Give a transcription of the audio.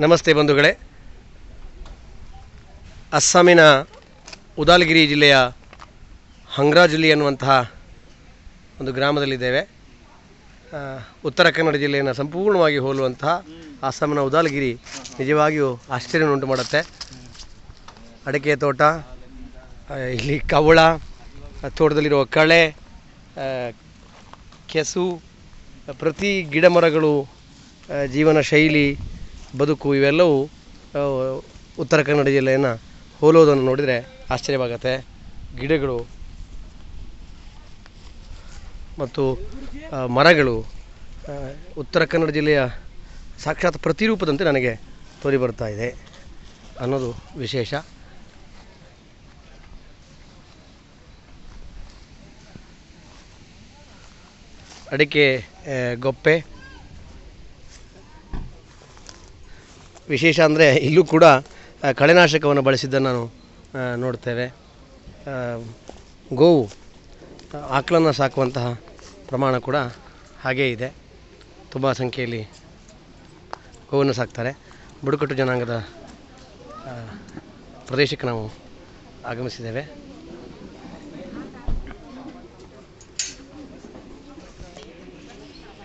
ನಮಸ್ತೆ ಬಂಧುಗಳೇ. ಅಸ್ಸಾಮಿನ ಉದಾಲಗಿರಿ ಜಿಲ್ಲೆಯ ಹಂಗ್ರಾಜುಲಿ ಅನ್ನುವಂತಹ ಒಂದು ಗ್ರಾಮದಲ್ಲಿದ್ದೇವೆ. ಉತ್ತರ ಕನ್ನಡ ಜಿಲ್ಲೆಯನ್ನು ಸಂಪೂರ್ಣವಾಗಿ ಹೋಲುವಂತಹ ಅಸ್ಸಾಮಿನ ಉದಾಲಗಿರಿ ನಿಜವಾಗಿಯೂ ಆಶ್ಚರ್ಯವನ್ನುಂಟು ಮಾಡುತ್ತೆ. ಅಡಿಕೆ ತೋಟ ಇಲ್ಲಿ ಕವಳ ತೋಟದಲ್ಲಿರುವ ಕಳೆ ಕೆಸು, ಪ್ರತಿ ಗಿಡ ಮರಗಳು ಜೀವನ ಶೈಲಿ ಬದುಕು ಇವೆಲ್ಲವೂ ಉತ್ತರ ಕನ್ನಡ ಜಿಲ್ಲೆಯನ್ನು ಹೋಲೋದನ್ನು ನೋಡಿದರೆ ಆಶ್ಚರ್ಯವಾಗತ್ತೆ. ಗಿಡಗಳು ಮತ್ತು ಮರಗಳು ಉತ್ತರ ಕನ್ನಡ ಜಿಲ್ಲೆಯ ಸಾಕ್ಷಾತ್ ಪ್ರತಿರೂಪದಂತೆ ನನಗೆ ತೋರಿ ಬರ್ತಾ ಇದೆ ಅನ್ನೋದು ವಿಶೇಷ. ಅಡಿಕೆ ಗೊಪ್ಪೆ ವಿಶೇಷ ಅಂದರೆ ಇಲ್ಲೂ ಕೂಡ ಕಳೆನಾಶಕವನ್ನು ಬಳಸಿದ್ದನ್ನು ನಾವು ನೋಡ್ತೇವೆ. ಗೋವು ಆಕಳನ್ನು ಸಾಕುವಂತಹ ಪ್ರಮಾಣ ಕೂಡ ಹಾಗೇ ಇದೆ. ತುಂಬ ಸಂಖ್ಯೆಯಲ್ಲಿ ಗೋವನ್ನು ಸಾಕ್ತಾರೆ. ಬುಡಕಟ್ಟು ಜನಾಂಗದ ಪ್ರದೇಶಕ್ಕೆ ನಾವು ಆಗಮಿಸಿದ್ದೇವೆ.